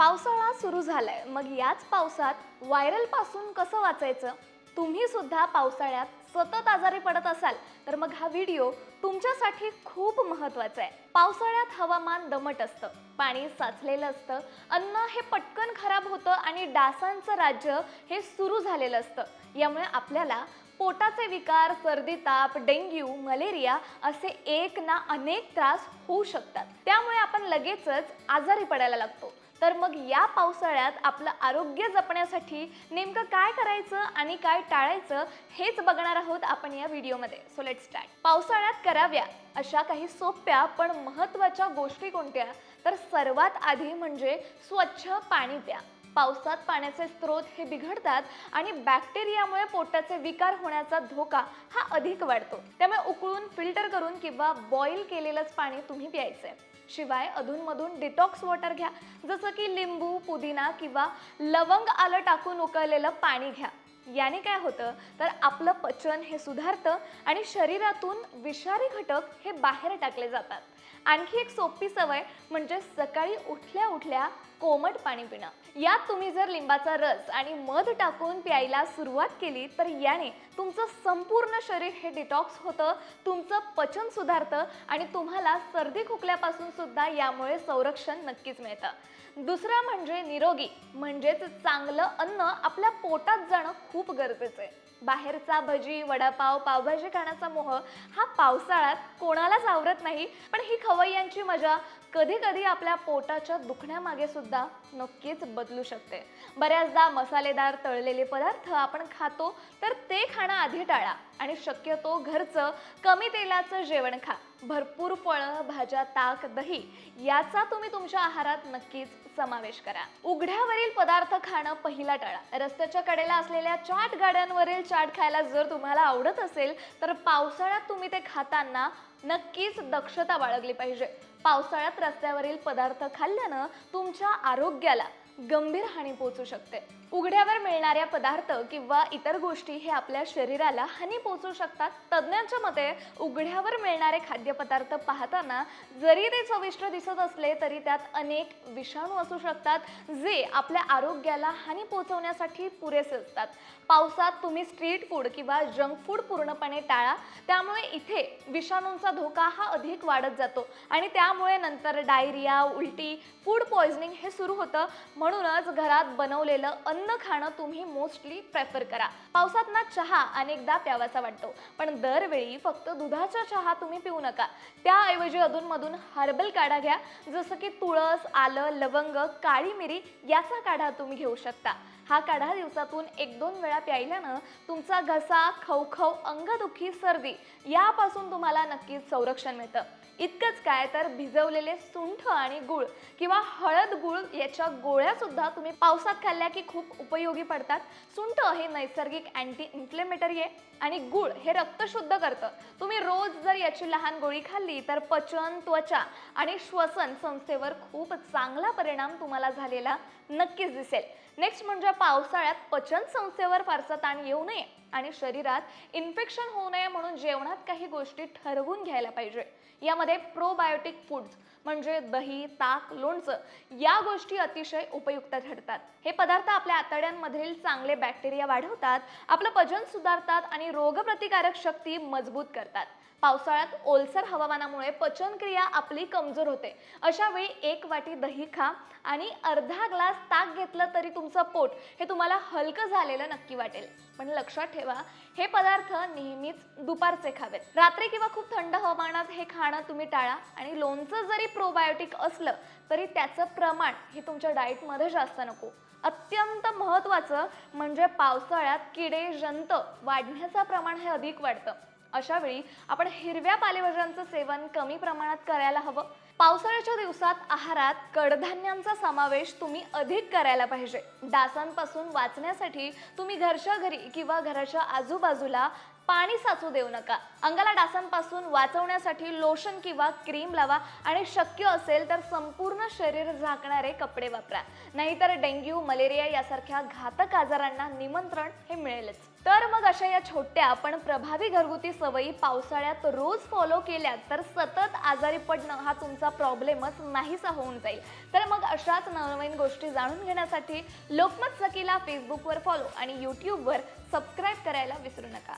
पावसाळा सुरू झालाय. मग याच पावसात व्हायरलपासून कसं वाचायचं? तुम्ही सुद्धा पावसाळ्यात सतत आजारी पडत असाल तर मग हा व्हिडिओ तुमच्यासाठी खूप महत्त्वाचा आहे. पावसाळ्यात हवामान दमट असतं पाणी साचलेलं असतं अन्न हे पटकन खराब होतं आणि डासांचं राज्य हे सुरू झालेलं असतं. यामुळे आपल्याला पोटाचे विकार सर्दी ताप डेंग्यू मलेरिया असे एक ना अनेक त्रास होऊ शकतात. त्यामुळे आपण लगेचच आजारी पडायला लागतो. तर मग या पावसाळ्यात आपलं आरोग्य जपण्यासाठी नेमकं काय करायचं आणि काय टाळायचं हेच बघणार आहोत आपण या व्हिडिओमध्ये. सो लेट स्टार्ट पावसाळ्यात कराव्या अशा काही सोप्या पण महत्त्वाच्या गोष्टी कोणत्या? तर सर्वात आधी म्हणजे स्वच्छ पाणी प्या. पावसात पाण्याचे स्रोत हे बिघडतात आणि बॅक्टेरियामुळे पोटाचे विकार होण्याचा धोका हा अधिक वाढतो. त्यामुळे उकळून फिल्टर करून किंवा बॉईल केलेलंच पाणी तुम्ही प्यायचंय. शिवाय अधूनमधून डिटॉक्स वॉटर घ्या. जसं की लिंबू पुदिना किंवा लवंग आलं टाकून उकळलेलं पाणी घ्या. याने काय होतं? तर आपलं पचन हे सुधारतं आणि शरीरातून विषारी घटक हे बाहेर टाकले जातात. आणखी एक सोपी सवय म्हणजे सकाळी उठल्या उठल्या कोमट पाणी पिणं. यात तुम्ही जर लिंबाचा रस आणि मध टाकून प्यायला सुरुवात केली तर याने तुमचं संपूर्ण शरीर हे डिटॉक्स होतं तुमचं पचन सुधारतं आणि तुम्हाला सर्दी खोकल्यापासून सुद्धा यामुळे संरक्षण नक्कीच मिळतं. दुसरं म्हणजे निरोगी म्हणजेच चांगलं अन्न आपल्या पोटात जाणं खूप गरजेचं आहे. बाहेरचा भजी वडापाव पावभाजी खाण्याचा मोह हा पावसाळ्यात कोणालाच आवरत नाही. पण ही खवय्यांची मजा कधी कधी आपल्या पोटाच्या दुखण्यामागे सुद्धा नक्कीच बदलू शकते. बऱ्याचदा मसालेदार तळलेले पदार्थ आपण खातो तर ते खाणं आधी टाळा आणि शक्यतो घरचं कमी तेलाचं जेवण खा. भरपूर फळं भाज्या ताक दही याचा तुम्ही तुमच्या आहारात नक्कीच समावेश करा. उघड्यावरील पदार्थ खाणं पहिला टाळा. रस्त्याच्या कडेला असलेल्या चाट गाड्यांवरील चाट खायला जर तुम्हाला आवडत असेल तर पावसाळ्यात तुम्ही ते खाताना नक्कीच दक्षता बाळगली पाहिजे. पावसाळ्यात रस्त्यावरील पदार्थ खाल्ल्यानं तुमच्या आरोग्याला गंभीर हानी पोहोचू शकते. उघड्यावर मिळणाऱ्या पदार्थ किंवा इतर गोष्टी हे आपल्या शरीराला हानी पोहोचू शकतात. तज्ज्ञांच्या मते उघड्यावर मिळणारे खाद्यपदार्थ पाहताना जरी ते चविष्ट दिसत असले तरी त्यात अनेक विषाणू असू शकतात जे आपल्या आरोग्याला हानी पोहोचवण्यासाठी पुरेसे असतात. पावसात तुम्ही स्ट्रीट फूड किंवा जंक फूड पूर्णपणे टाळा. त्यामुळे इथे विषाणूंचा धोका हा अधिक वाढत जातो आणि त्यामुळे नंतर डायरिया उलटी फूड पॉइझनिंग हे सुरू होतं. म्हणून म्हणूनच घरात बनवलेलं अन्न खाणं तुम्ही मोस्टली प्रेफर करा. पावसात ना चहा अनेकदा प्यावासा वाटतो पण दरवेळी फक्त दुधाचा चहा तुम्ही पिऊ नका. त्याऐवजी अधूनमधून हर्बल काढा घ्या जसं की तुळस आलं लवंग काळी मिरी याचा काढा तुम्ही घेऊ शकता. हा काढा दिवसातून एक दोन वेळा प्यायल्यानं तुमचा घसा खवखव अंगदुखी सर्दी यापासून तुम्हाला नक्कीच संरक्षण मिळतं. इतकंच काय तर भिजवलेले सुंठ आणि गुळ किंवा हळद गुळ याच्या गोळ्या सुद्धा तुम्ही पावसात खाल्ल्या की खूप उपयोगी पडतात. सुंठ हे नैसर्गिक अँटी इन्फ्लेमेटरी आहे आणि गुळ हे रक्त शुद्ध करतं. तुम्ही रोज जर याची लहान गोळी खाल्ली तर पचन त्वचा आणि श्वसन संस्थेवर खूप चांगला परिणाम तुम्हाला झालेला नक्कीच दिसेल. नेक्स्ट म्हणजे पावसाळ्यात पचन संस्थेवर फारसा ताण येऊ नये. आणि शरीरात इन्फेक्शन होऊ नये म्हणून जेवणात काही गोष्टी ठरवून घ्यायला पाहिजे. यामध्ये प्रोबायोटिक फूड्स म्हणजे दही ताक लोणचं या गोष्टी अतिशय उपयुक्त ठरतात. हे पदार्थ आपल्या आतड्यांमधील चांगले बॅक्टेरिया वाढवतात आपलं पचन सुधारतात आणि रोगप्रतिकारक शक्ती मजबूत करतात. पावसाळ्यात ओलसर हवामानामुळे पचनक्रिया आपली कमजोर होते. अशा वेळी एक वाटी दही खा आणि अर्धा ग्लास ताक घेतलं तरी तुमचं पोट हे तुम्हाला हलकं झालेलं नक्की वाटेल. पण लक्षात ठेवा हे पदार्थ नेहमीच दुपारचे खावेत. रात्री किंवा खूप थंड हवामानात हे खाणं तुम्ही टाळा आणि लोणचं जरी प्रोबायोटिक असलं तरी त्याचं प्रमाण हे तुमच्या डाएटमध्ये जास्त नको. अत्यंत महत्त्वाचं म्हणजे पावसाळ्यात किडे जंत वाढण्याचं प्रमाण हे अधिक वाढतं. अशावेळी आपण हिरव्या पालेभाज्यांचं सेवन कमी प्रमाणात करायला हवं. पावसाळ्याच्या दिवसात आहारात कडधान्यांचा समावेश तुम्ही अधिक करायला पाहिजे. डासांपासून वाचण्यासाठी तुम्ही घरच्या घरी किंवा घराच्या आजूबाजूला पाणी साचू देऊ नका. अंगाला डासांपासून वाचवण्यासाठी लोशन किंवा क्रीम लावा आणि शक्य असेल तर संपूर्ण शरीर झाकणारे कपडे वापरा. नाहीतर डेंग्यू मलेरिया यासारख्या घातक आजारांना निमंत्रण हे मिळेलच. तर मग अशा या छोट्या पण प्रभावी घरगुती सवयी पावसाळ्यात रोज फॉलो केल्या तर सतत आजारी पडणं हा तुमचा प्रॉब्लेमच नाहीसा होऊन जाईल. तर मग अशाच नवनवीन गोष्टी जाणून घेण्यासाठी लोकमत सखीला फेसबुकवर फॉलो आणि यूट्यूबवर सबस्क्राईब करायला विसरू नका.